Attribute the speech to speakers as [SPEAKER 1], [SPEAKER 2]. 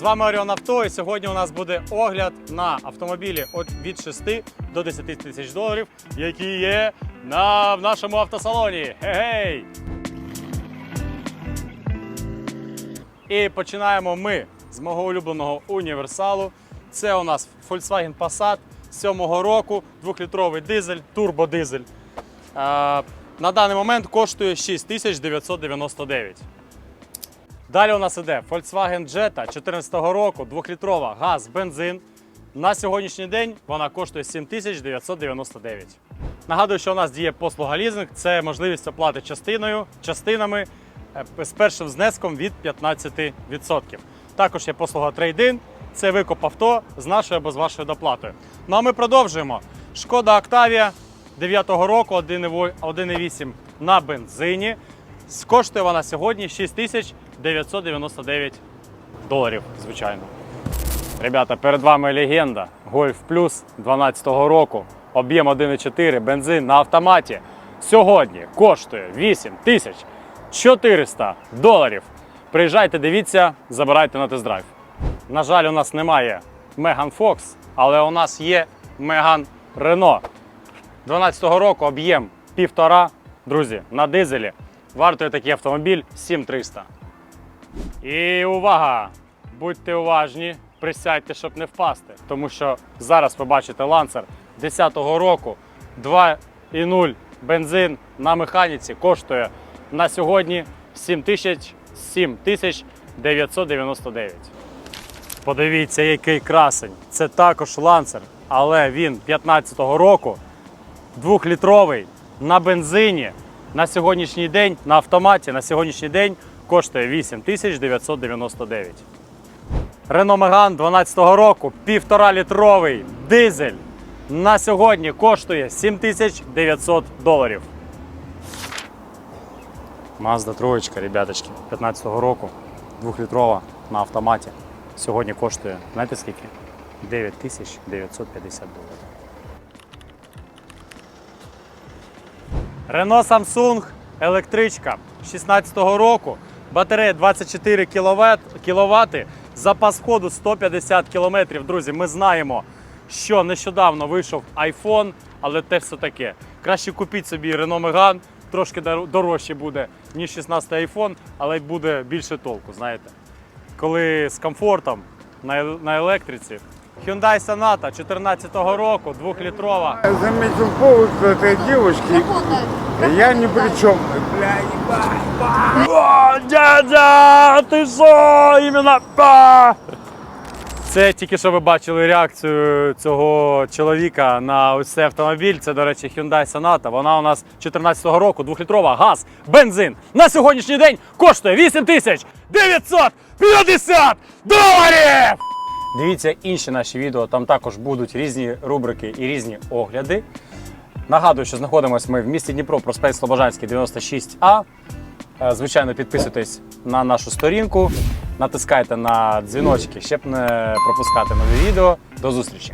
[SPEAKER 1] З вами Оріон Авто, і сьогодні у нас буде огляд на автомобілі від 6 до 10 тисяч доларів, які є на в нашому автосалоні. Гей! І починаємо ми з мого улюбленого універсалу. Це у нас Volkswagen Passat 7-го року, 2-літровий дизель, турбодизель. Е, на даний момент коштує 6999. Далі у нас іде Volkswagen Jetta 14 року, 2-літрова газ, бензин. На сьогоднішній день вона коштує 7999. Нагадую, що у нас діє послуга лізинг. Це можливість оплати частиною, частинами е, з першим знеском від 15%. Також є послуга трейдин. Це викуп авто з нашою або з вашою доплатою. Ну а ми продовжуємо. Шкода Octavia 9-го року 1,8 1,8 на бензині. Коштує вона сьогодні 6999 доларів, звичайно. Ребята, перед вами легенда Golf Plus 12-го року. Об'єм 1,4, бензин на автоматі. Сьогодні коштує 8400 доларів. Приїжджайте, дивіться, забирайте на тест-драйв. На жаль, у нас немає Megane Fox, але у нас є Megane Renault. 12-го року об'єм півтора, друзі, на дизелі. Вартує такий автомобіль 7300. І увага! Будьте уважні, присядьте, щоб не впасти. Тому що зараз побачите ланцер 10-го року 2,0 бензин на механіці коштує на сьогодні 7999. Подивіться, який красень. Це також ланцер, але він 15-го року, двохлітровий на бензині. На сьогоднішній день на автоматі на сьогоднішній день коштує 8999. Renault Megane 12-го року, півтора літровий дизель. На сьогодні коштує 7900 доларів. Mazda троєчка, ребяточки, 15-го року, двохлітрова на автоматі. Сьогодні коштує, знаєте скільки? 9950 доларів. Renault Samsung електричка 16-го року, батарея 24 кВт, кВт, запас ходу 150 км. Друзі, ми знаємо, що нещодавно вийшов iPhone, але те все таке. Краще купіть собі Renault Megane, трошки дорожче буде, ніж 16 iPhone, але буде більше толку, знаєте. Коли з комфортом на електриці. Hyundai Sonata 14-го року, 2-літрова.
[SPEAKER 2] Я заметил повод этой девушки. Я ни при чем. Бля, ебать.
[SPEAKER 1] О, дядя, ти що? Іменно. Па! Це тільки що ви бачили реакцію цього чоловіка на ось цей автомобіль. Це, до речі, Hyundai Sonata. Вона у нас 14-го року, двохлітрова, газ, бензин. На сьогоднішній день коштує 8950 доларів! Дивіться інші наші відео, там також будуть різні рубрики і різні огляди. Нагадую, що знаходимося ми в місті Дніпро, проспект Слобожанський, 96А. Е, Звичайно, підписуйтесь на нашу сторінку, натискайте на дзвіночки, щоб не пропускати нові відео. До зустрічі!